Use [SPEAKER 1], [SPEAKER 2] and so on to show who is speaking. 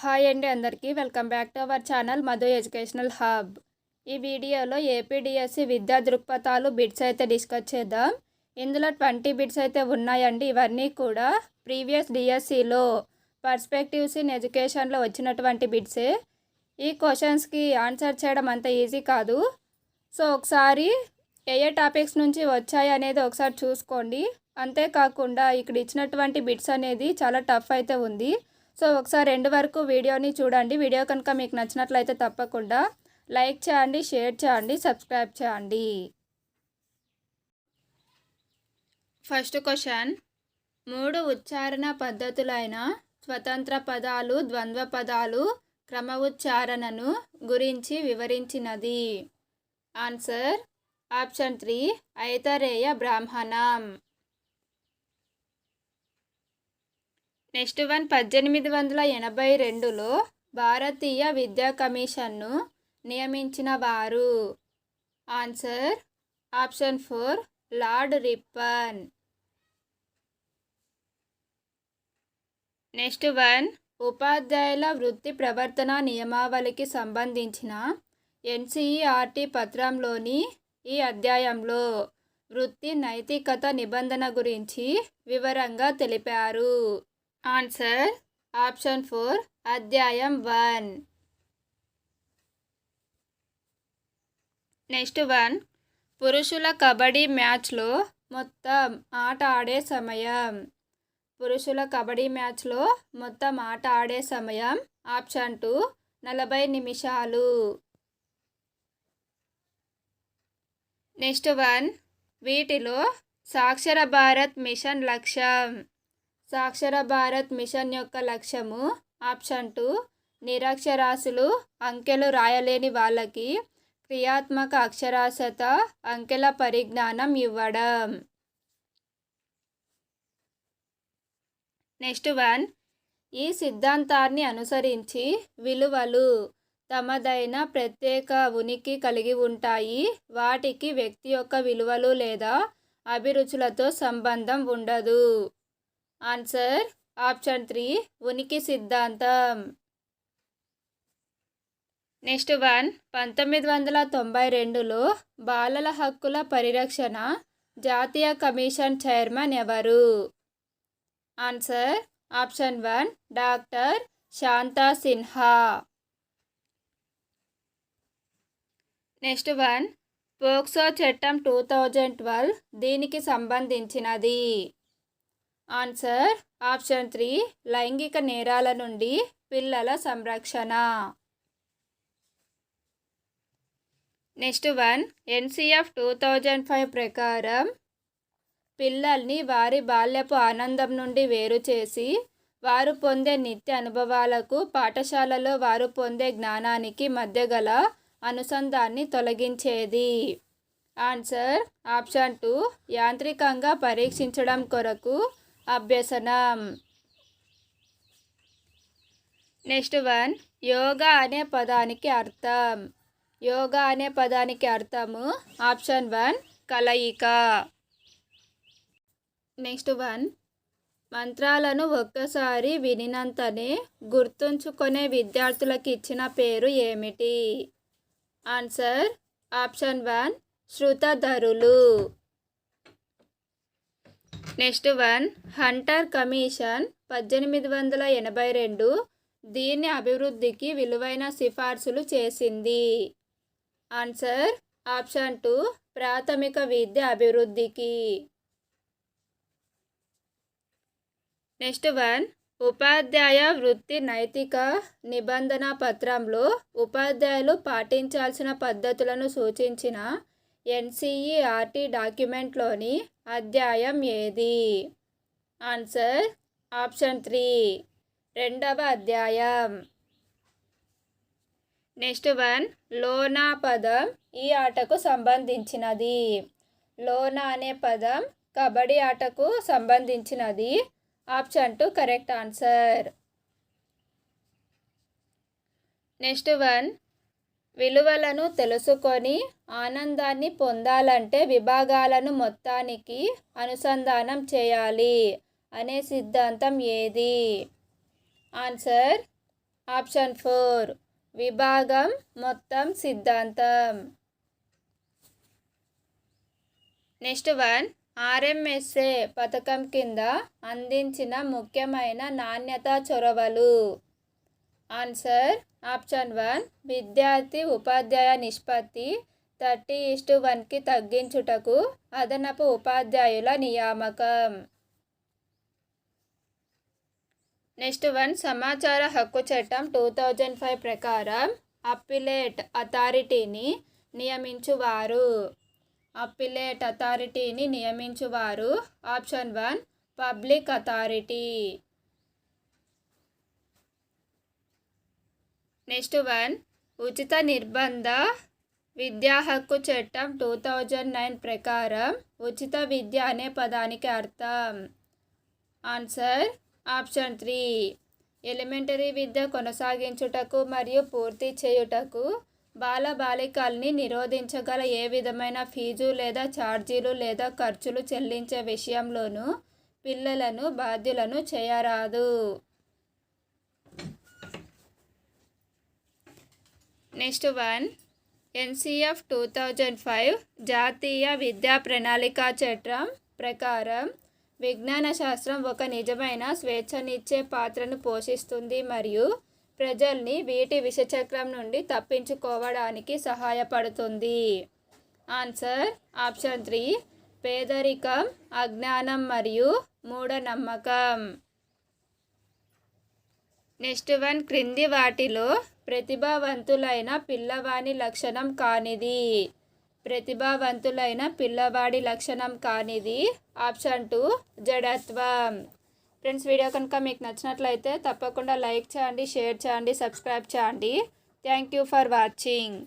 [SPEAKER 1] Hi అండి అందరికీ. Welcome back to our channel Madhu educational hub. ఈ వీడియోలో ఏపీడిఎస్సి విద్యా దృక్పథాలు బిట్స్ అయితే డిస్కస్ చేద్దాం. ఇందులో ట్వంటీ బిట్స్ అయితే ఉన్నాయండి. ఇవన్నీ కూడా ప్రీవియస్ డిఎస్సిలో పర్స్పెక్టివ్స్ ఇన్ ఎడ్యుకేషన్లో వచ్చినటువంటి బిట్సే. ఈ క్వశ్చన్స్కి ఆన్సర్ చేయడం అంత ఈజీ కాదు. సో ఒకసారి ఏ ఏ టాపిక్స్ నుంచి వచ్చాయి అనేది ఒకసారి చూసుకోండి. అంతేకాకుండా ఇక్కడ ఇచ్చినటువంటి బిట్స్ అనేది చాలా టఫ్ అయితే ఉంది. సో ఒకసారి రెండు వరకు వీడియోని చూడండి. వీడియో కనుక మీకు నచ్చినట్లయితే తప్పకుండా లైక్ చేయండి షేర్ చేయండి సబ్స్క్రైబ్ చేయండి. First question. మూడు ఉచ్చారణ పద్ధతులైన స్వతంత్ర పదాలు ద్వంద్వ పదాలు క్రమ ఉచ్చారణను గురించి వివరించినది. ఆన్సర్. ఆప్షన్ త్రీ ఐతరేయ బ్రాహ్మణం. నెక్స్ట్ వన్ పద్దెనిమిది వందల ఎనభై రెండులో భారతీయ విద్యా కమిషన్ను నియమించిన వారు? Answer option four Lord Ripon. Next one ఉపాధ్యాయుల వృత్తి ప్రవర్తన నియమావళికి సంబంధించిన ఎన్సిఈఆర్టీ పత్రంలోని ఈ అధ్యాయంలో వృత్తి నైతికత నిబంధన గురించి వివరంగా తెలిపారు. ఆన్సర్ ఆప్షన్ ఫోర్ అధ్యాయం వన్ నెక్స్ట్ వన్ పురుషుల కబడ్డీ మ్యాచ్లో మొత్తం ఆట ఆడే సమయం. పురుషుల కబడ్డీ మ్యాచ్లో మొత్తం ఆట ఆడే సమయం. ఆప్షన్ టూ నలభై నిమిషాలు. నెక్స్ట్ వన్ వీటిలో సాక్షర భారత్ మిషన్ లక్ష్యం. సాక్షర భారత్ మిషన్ యొక్క లక్ష్యము ఆప్షన్ టూ నిరక్షరాస్యులు అంకెలు రాయలేని వాళ్ళకి క్రియాత్మక అక్షరాస్యత అంకెల పరిజ్ఞానం ఇవ్వడం. నెక్స్ట్ వన్ ఈ సిద్ధాంతాన్ని అనుసరించి విలువలు తమదైన ప్రత్యేక ఉనికి కలిగి ఉంటాయి. వాటికి వ్యక్తి యొక్క విలువలు లేదా అభిరుచులతో సంబంధం ఉండదు. ఆన్సర్ ఆప్షన్ త్రీ ఉనికి సిద్ధాంతం. నెక్స్ట్ వన్ పంతొమ్మిది వందల తొంభై రెండులో బాలల హక్కుల పరిరక్షణ జాతీయ కమిషన్ చైర్మన్ ఎవరు? Answer option one doctor Shantha Sinha. Next one POCSO చట్టం టూ థౌజండ్ ట్వెల్వ్ దీనికి సంబంధించినది. ఆన్సర్ ఆప్షన్ త్రీ లైంగిక నేరాల నుండి పిల్లల సంరక్షణ. Next one NCF two thousand five ప్రకారం పిల్లల్ని వారి బాల్యపు ఆనందం నుండి వేరు చేసి వారు పొందే నిత్య అనుభవాలకు పాఠశాలలో వారు పొందే జ్ఞానానికి మధ్య గల అనుసంధాన్ని తొలగించేది. ఆన్సర్ ఆప్షన్ టూ యాంత్రికంగా పరీక్షించడం కొరకు అభ్యసనం. నెక్స్ట్ వన్ యోగా అనే పదానికి అర్థం. యోగా అనే పదానికి అర్థము ఆప్షన్ వన్ కలయిక. నెక్స్ట్ వన్ మంత్రాలను ఒక్కసారి వినినంతనే గుర్తుంచుకునే విద్యార్థులకు ఇచ్చిన పేరు ఏమిటి? ఆన్సర్ ఆప్షన్ వన్ శృతధరులు. నెక్స్ట్ వన్ హంటర్ కమిషన్ పద్దెనిమిది వందల ఎనభై రెండు దీని అభివృద్ధికి విలువైన సిఫార్సులు చేసింది. ఆన్సర్ ఆప్షన్ టూ ప్రాథమిక విద్య అభివృద్ధికి. నెక్స్ట్ వన్ ఉపాధ్యాయ వృత్తి నైతిక నిబంధన పత్రంలో ఉపాధ్యాయులు పాటించాల్సిన పద్ధతులను సూచించిన ఎన్సిఈఆర్టీ డాక్యుమెంట్లోని అధ్యాయం ఏది? Answer option three. రెండవ అధ్యాయం. Next one. లోనా పదం ఈ ఆటకు సంబంధించినది. లోనా అనే పదం కబడ్డీ ఆటకు సంబంధించినది. Option two correct answer. Next one. విలువలను తెలుసుకొని ఆనందాన్ని పొందాలంటే విభాగాలను మొత్తానికి అనుసంధానం చేయాలి అనే సిద్ధాంతం ఏది? ఆన్సర్ ఆప్షన్ ఫోర్ విభాగం మొత్తం సిద్ధాంతం. నెక్స్ట్ వన్ ఆర్ఎంఎస్ఏ పథకం కింద అందించిన ముఖ్యమైన నాణ్యత చొరవలు. Answer option one. విద్యార్థి ఉపాధ్యాయ నిష్పత్తి థర్టీ ఇస్టు వన్కి తగ్గించుటకు అదనపు ఉపాధ్యాయుల నియామకం. నెక్స్ట్ వన్ సమాచార హక్కు చట్టం టూ థౌజండ్ ఫైవ్ ప్రకారం అప్పిలేట్ అథారిటీని నియమించువారు. అప్పిలేట్ అథారిటీని నియమించువారు. Option one public authority. Next one ఉచిత నిర్బంధ విద్యా హక్కు చట్టం టూ థౌజండ్ నైన్ ప్రకారం ఉచిత విద్య అనే పదానికి అర్థం. Answer option three. ఎలిమెంటరీ విద్య కొనసాగించుటకు మరియు పూర్తి చేయుటకు బాల బాలికల్ని నిరోధించగల ఏ విధమైన ఫీజు లేదా ఛార్జీలు లేదా ఖర్చులు చెల్లించే విషయంలోనూ పిల్లలను బాధ్యులను చేయరాదు. Next one. NCF two thousand five జాతీయ విద్యా ప్రణాళిక చట్టం ప్రకారం విజ్ఞాన శాస్త్రం ఒక నిజమైన స్వేచ్ఛనిచ్చే పాత్రను పోషిస్తుంది మరియు ప్రజల్ని వీటి విషచక్రం నుండి తప్పించుకోవడానికి సహాయపడుతుంది. Answer option three. పేదరికం అజ్ఞానం మరియు మూఢనమ్మకం. Next one. క్రింది వాటిలో ప్రతిభావంతులైన పిల్లవాని లక్షణం కానిది. ప్రతిభావంతులైన పిల్లవాడి లక్షణం కానిది. ఆప్షన్ టూ జడత్వం. ఫ్రెండ్స్ వీడియో కనుక మీకు నచ్చినట్లయితే తప్పకుండా లైక్ చేయండి షేర్ చేయండి సబ్స్క్రైబ్ చేయండి. Thank you for watching.